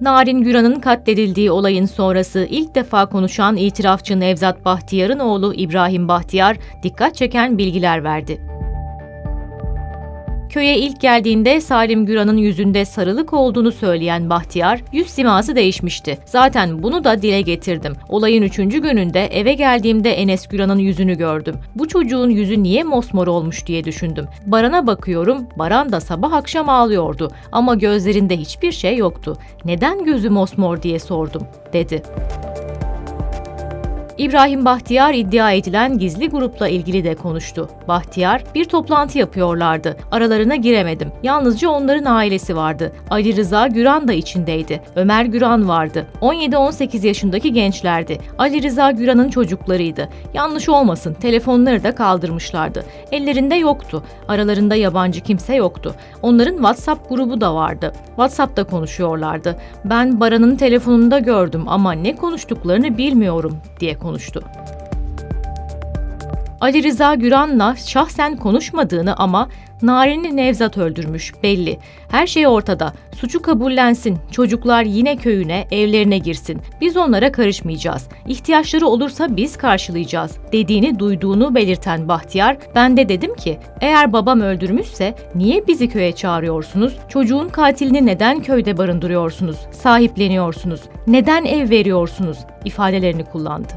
Narin Güran'ın katledildiği olayın sonrası ilk defa konuşan itirafçı Nevzat Bahtiyar'ın oğlu İbrahim Bahtiyar dikkat çeken bilgiler verdi. Köye ilk geldiğinde Salim Güran'ın yüzünde sarılık olduğunu söyleyen Bahtiyar, yüz siması değişmişti. Zaten bunu da dile getirdim. Olayın üçüncü gününde eve geldiğimde Enes Güran'ın yüzünü gördüm. Bu çocuğun yüzü niye mosmor olmuş diye düşündüm. Baran'a bakıyorum, Baran da sabah akşam ağlıyordu ama gözlerinde hiçbir şey yoktu. Neden gözü mosmor diye sordum, dedi. İbrahim Bahtiyar iddia edilen gizli grupla ilgili de konuştu. Bahtiyar, bir toplantı yapıyorlardı. Aralarına giremedim. Yalnızca onların ailesi vardı. Ali Rıza Güran da içindeydi. Ömer Güran vardı. 17-18 yaşındaki gençlerdi. Ali Rıza Güran'ın çocuklarıydı. Yanlış olmasın, telefonları da kaldırmışlardı. Ellerinde yoktu. Aralarında yabancı kimse yoktu. Onların WhatsApp grubu da vardı. WhatsApp'ta konuşuyorlardı. Ben Baran'ın telefonunda gördüm ama ne konuştuklarını bilmiyorum diye konuştu. Ali Rıza Güran'la şahsen konuşmadığını ama Narin'i Nevzat öldürmüş belli. Her şey ortada. Suçu kabullensin. Çocuklar yine köyüne, evlerine girsin. Biz onlara karışmayacağız. İhtiyaçları olursa biz karşılayacağız dediğini duyduğunu belirten Bahtiyar, ben de dedim ki eğer babam öldürmüşse niye bizi köye çağırıyorsunuz? Çocuğun katilini neden köyde barındırıyorsunuz? Sahipleniyorsunuz? Neden ev veriyorsunuz? ifadelerini kullandı.